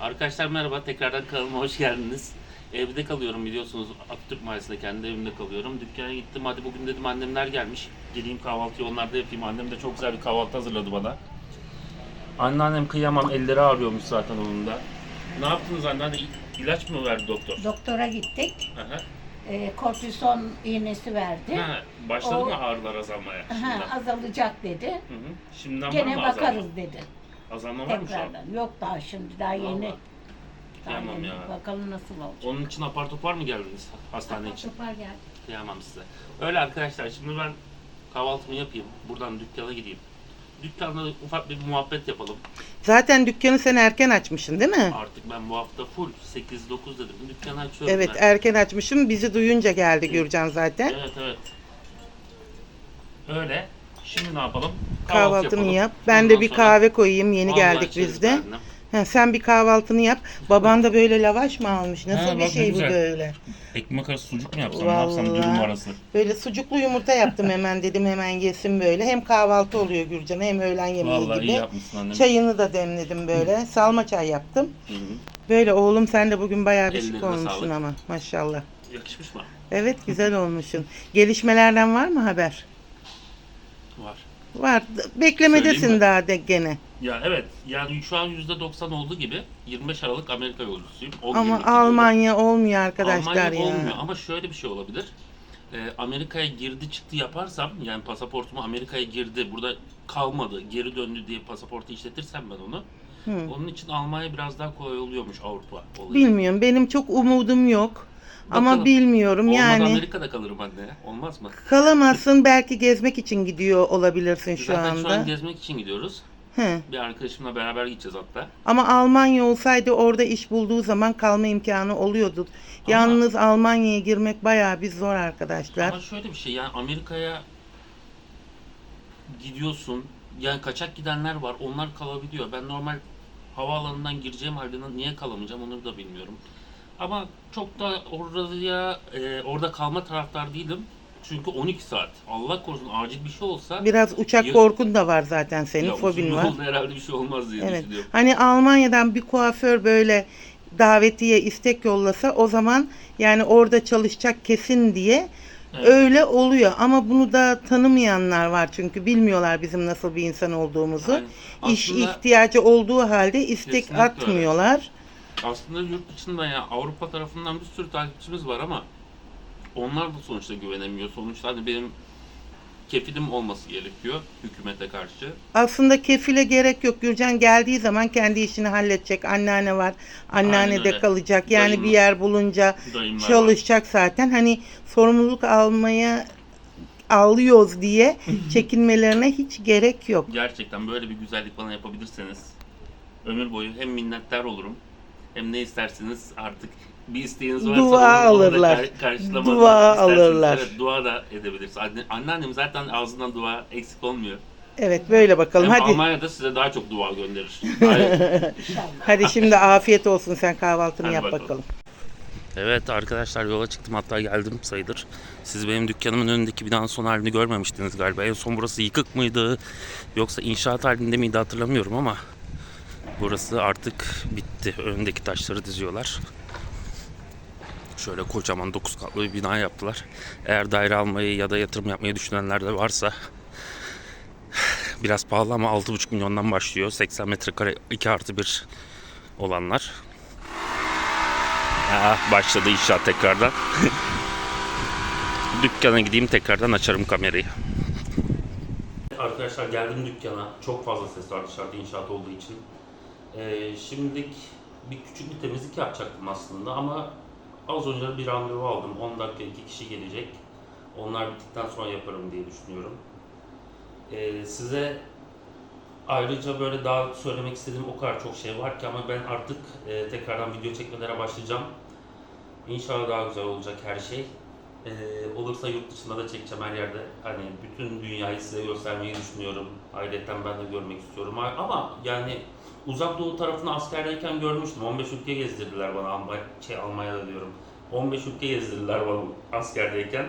Arkadaşlar merhaba, tekrardan kanalıma hoş geldiniz. Evde kalıyorum biliyorsunuz, Atatürk Mahallesi'nde kendi evimde kalıyorum. Dükkana gittim, hadi bugün dedim annemler gelmiş. Geleyim kahvaltıyı onlarda yapayım. Annem de çok güzel bir kahvaltı hazırladı bana. Anneannem kıyamam, elleri ağrıyormuş zaten onun da. Ne yaptınız anneanne? İlaç mı verdi doktor? Doktora gittik. Aha. E, kortizon iğnesi verdi. Ha, başladı O- mı ağrılar azalmaya? Aha, Şimdiden. azalacak dedi. Hı hı. Şimdiden var Gene mı bakarız azalma? dedi. Azalma var mı şu an? Tekrardan. Yok daha şimdi daha yeni. Daha Kıyamam yeni. ya. Bakalım nasıl olacak. Onun için apar topar mı geldiniz hastane için? Topar geldi. Kıyamam size. Öyle arkadaşlar şimdi ben kahvaltımı yapayım. Buradan dükkana gideyim. Dükkanda ufak bir muhabbet yapalım. Zaten dükkanı sen erken açmışsın değil mi? Artık ben bu hafta full 8-9 dedim. Dükkanı açıyorum Evet ben. erken açmışım. Bizi duyunca geldi Gürcan zaten. Evet evet. Öyle. Şimdi ne yapalım? Kahvaltını yapalım. yap. Ben Ondan de bir sonra kahve koyayım. Yeni vallahi geldik içeriz biz de. Ha, sen bir kahvaltını yap. Baban da böyle lavaş mı almış? Nasıl Ha, bir bak ne şey bu güzel. böyle? Ekmek arası sucuk mu yapsam? Ne yapsam? Vallahi. Dürüm arası. Böyle sucuklu yumurta yaptım hemen dedim hemen yesin böyle. Hem kahvaltı oluyor Gürcan hem öğlen yemeği Vallahi iyi gibi. yapmışsın annem. Çayını da demledim böyle. Salma çay yaptım. Hı hı. Böyle oğlum sen de bugün bayağı bir şık Ellerine olmuşsun sağlık. ama maşallah. Yakışmış mı? Evet güzel olmuşsun. Gelişmelerden var mı haber? Var. Var. Söyleyeyim Beklemedesin mi? daha de gene. Ya evet yani şu an %90 olduğu gibi 25 Aralık Amerika yolcusuyum. 10 Ama günlük gidiyorum. Almanya olmuyor arkadaşlar Almanya ya. olmuyor ama şöyle bir şey olabilir. Ee, Amerika'ya girdi çıktı yaparsam yani pasaportumu Amerika'ya girdi burada kalmadı geri döndü diye pasaportu işletirsem ben onu. Hı. Onun için Almanya biraz daha kolay oluyormuş Avrupa olayı. Bilmiyorum. Benim çok umudum yok. Ama bilmiyorum Olmadı yani. Amerika'da kalırım anne. Olmaz mı? Kalamazsın belki gezmek için gidiyor olabilirsin şu Zaten anda. şu an gezmek için gidiyoruz. Hı. Bir arkadaşımla beraber gideceğiz hatta. Ama Almanya olsaydı orada iş bulduğu zaman kalma imkanı oluyordu. Ama- Yalnız Almanya'ya girmek bayağı bir zor arkadaşlar. Ama şöyle bir şey yani Amerika'ya gidiyorsun. Yani kaçak gidenler var. Onlar kalabiliyor. Ben normal havaalanından gireceğim halde niye kalamayacağım onu da bilmiyorum. Ama çok da oraya e, orada kalma taraftar değilim. Çünkü 12 saat. Allah korusun acil bir şey olsa Biraz uçak Ya- korkun da var zaten senin ya fobin var. herhalde bir şey olmaz diye Evet. düşünüyorum. Hani Almanya'dan bir kuaför böyle davetiye istek yollasa o zaman yani orada çalışacak kesin diye Evet. öyle oluyor. Ama bunu da tanımayanlar var çünkü bilmiyorlar bizim nasıl bir insan olduğumuzu. Yani İş ihtiyacı olduğu halde istek Kesinlikle öyle. Aslında yurt dışında ya Avrupa tarafından bir sürü takipçimiz var ama onlar da sonuçta güvenemiyor. Sonuçta hani benim kefilim olması gerekiyor hükümete karşı. Aslında kefile gerek yok. Gürcan geldiği zaman kendi işini halledecek. Anneanne var. Anneanne de kalacak. Yani Dayım bir var. yer bulunca Dayımlar var. çalışacak zaten. Hani sorumluluk almaya alıyoruz diye çekinmelerine hiç gerek yok. Gerçekten böyle bir güzellik bana yapabilirseniz ömür boyu hem minnettar olurum hem ne isterseniz artık bir isteğiniz varsa Dua onu- onu da alırlar. kar- karşılamada Dua isterseniz, alırlar. Evet, dua da edebilirsiniz. Anne, anneannem zaten ağzından dua eksik olmuyor. Evet böyle bakalım. Hem Hadi. Almanya'da size daha çok dua gönderir. Hadi şimdi afiyet olsun sen kahvaltını Hadi yap bakalım. bakalım. Evet arkadaşlar yola çıktım hatta geldim sayılır. Siz benim dükkanımın önündeki binanın son halini görmemiştiniz galiba. En son burası yıkık mıydı yoksa inşaat halinde miydi hatırlamıyorum ama burası artık bitti. Önündeki taşları diziyorlar. Şöyle kocaman 9 katlı bir bina yaptılar. Eğer daire almayı ya da yatırım yapmayı düşünenler de varsa biraz pahalı ama 6,5 milyondan başlıyor. 80 metrekare 2 artı 1 olanlar. Ah, başladı inşaat tekrardan. Dükkana gideyim tekrardan açarım kamerayı. Arkadaşlar geldim dükkana. Çok fazla ses var dışarıda inşaat olduğu için. Ee, şimdilik bir küçük bir temizlik yapacaktım aslında ama az önce bir randevu aldım. 10 dakika iki kişi gelecek. Onlar bittikten sonra yaparım diye düşünüyorum. Ee, size Ayrıca böyle daha söylemek istediğim o kadar çok şey var ki ama ben artık e, tekrardan video çekmelere başlayacağım. İnşallah daha güzel olacak her şey. E, olursa yurt dışında da çekeceğim her yerde. Hani bütün dünyayı size göstermeyi düşünüyorum. Ayrıca ben de görmek istiyorum. Ama yani uzak doğu tarafını askerdeyken görmüştüm. 15 ülke gezdirdiler bana Almanya, şey Almanya'da diyorum. 15 ülke gezdirdiler bana askerdeyken.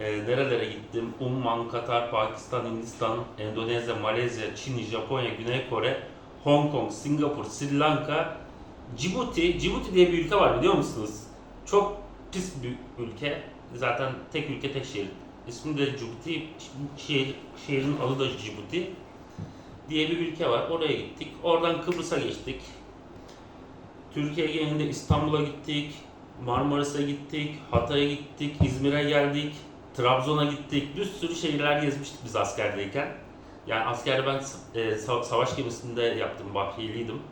E, nerelere gittim? Umman, Katar, Pakistan, Hindistan, Endonezya, Malezya, Çin, Japonya, Güney Kore, Hong Kong, Singapur, Sri Lanka Cibuti, Cibuti diye bir ülke var biliyor musunuz? Çok pis bir ülke. Zaten tek ülke tek şehir. İsmi de Cibuti. Şehir, şehrin adı da Cibuti diye bir ülke var. Oraya gittik. Oradan Kıbrıs'a geçtik. Türkiye genelinde İstanbul'a gittik. Marmaris'e gittik. Hatay'a gittik. İzmir'e geldik. Trabzon'a gittik. Bir sürü şehirler gezmiştik biz askerdeyken. Yani askerde ben e, sa- savaş gemisinde yaptım. Vahiyeliydim.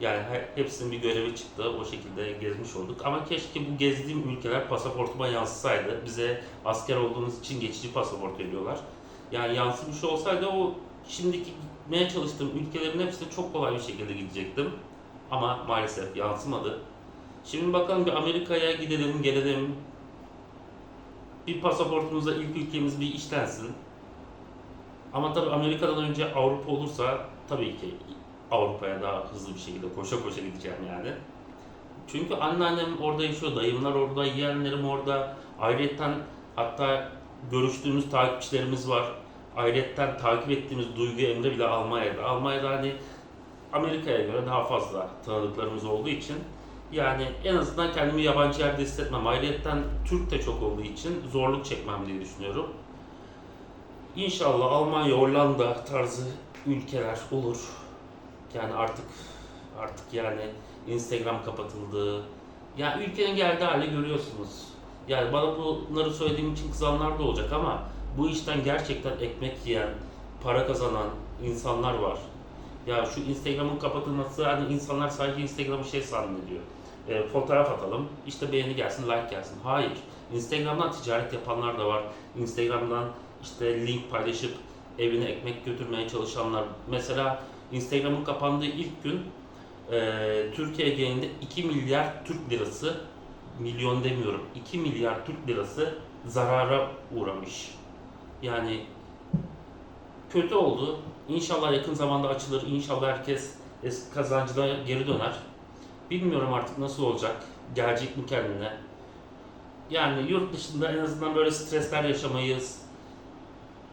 Yani he- hepsinin bir görevi çıktı. O şekilde gezmiş olduk. Ama keşke bu gezdiğim ülkeler pasaportuma yansısaydı. Bize asker olduğunuz için geçici pasaport veriyorlar. Yani yansımış olsaydı o şimdiki gitmeye çalıştığım ülkelerin hepsine çok kolay bir şekilde gidecektim. Ama maalesef yansımadı. Şimdi bakalım bir Amerika'ya gidelim, gelelim. Bir pasaportumuzda ilk ülkemiz bir işlensin. Ama tabii Amerika'dan önce Avrupa olursa tabii ki Avrupa'ya daha hızlı bir şekilde koşa koşa gideceğim yani. Çünkü anneannem orada yaşıyor, dayımlar orada, yeğenlerim orada. Ayrıca hatta görüştüğümüz takipçilerimiz var. Ayrıca takip ettiğimiz Duygu Emre bile Almanya'da. Almanya'da hani Amerika'ya göre daha fazla tanıdıklarımız olduğu için yani en azından kendimi yabancı yerde hissetmem. Ayrıca Türk de çok olduğu için zorluk çekmem diye düşünüyorum. İnşallah Almanya, Hollanda tarzı ülkeler olur. Yani artık artık yani Instagram kapatıldı. Yani ülkenin geldiği hali görüyorsunuz. Yani bana bunları söylediğim için kızanlar da olacak ama bu işten gerçekten ekmek yiyen, para kazanan insanlar var. Ya şu Instagram'ın kapatılması hani insanlar sadece Instagram'ı şey zannediyor. E, fotoğraf atalım, işte beğeni gelsin, like gelsin. Hayır. Instagram'dan ticaret yapanlar da var. Instagram'dan işte link paylaşıp evine ekmek götürmeye çalışanlar. Mesela Instagram'ın kapandığı ilk gün e, Türkiye genelinde 2 milyar Türk lirası, milyon demiyorum, 2 milyar Türk lirası zarara uğramış. Yani kötü oldu. İnşallah yakın zamanda açılır. İnşallah herkes eski kazancına geri döner. Bilmiyorum artık nasıl olacak. Gelecek mi kendine? Yani yurt dışında en azından böyle stresler yaşamayız.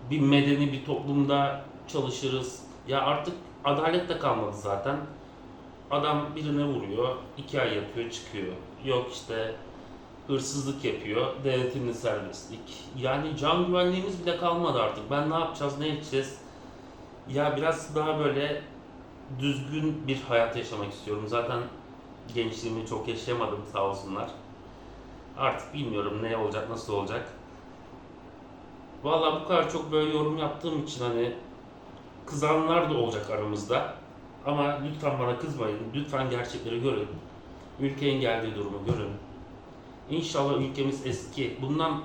Bir medeni bir toplumda çalışırız. Ya artık adalet de kalmadı zaten. Adam birine vuruyor, iki ay yatıyor, çıkıyor. Yok işte hırsızlık yapıyor, denetimli serbestlik. Yani can güvenliğimiz bile kalmadı artık. Ben ne yapacağız, ne edeceğiz? Ya biraz daha böyle düzgün bir hayat yaşamak istiyorum. Zaten gençliğimi çok yaşayamadım sağ olsunlar. Artık bilmiyorum ne olacak, nasıl olacak. Vallahi bu kadar çok böyle yorum yaptığım için hani kızanlar da olacak aramızda. Ama lütfen bana kızmayın. Lütfen gerçekleri görün. Ülkenin geldiği durumu görün. İnşallah ülkemiz eski. Bundan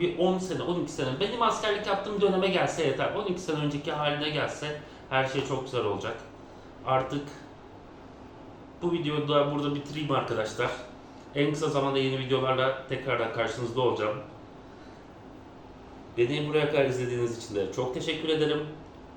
bir 10 sene, 12 sene, benim askerlik yaptığım döneme gelse yeter. 12 sene önceki haline gelse her şey çok güzel olacak. Artık bu videoyu da burada bitireyim arkadaşlar. En kısa zamanda yeni videolarla tekrardan karşınızda olacağım. Beni buraya kadar izlediğiniz için de çok teşekkür ederim.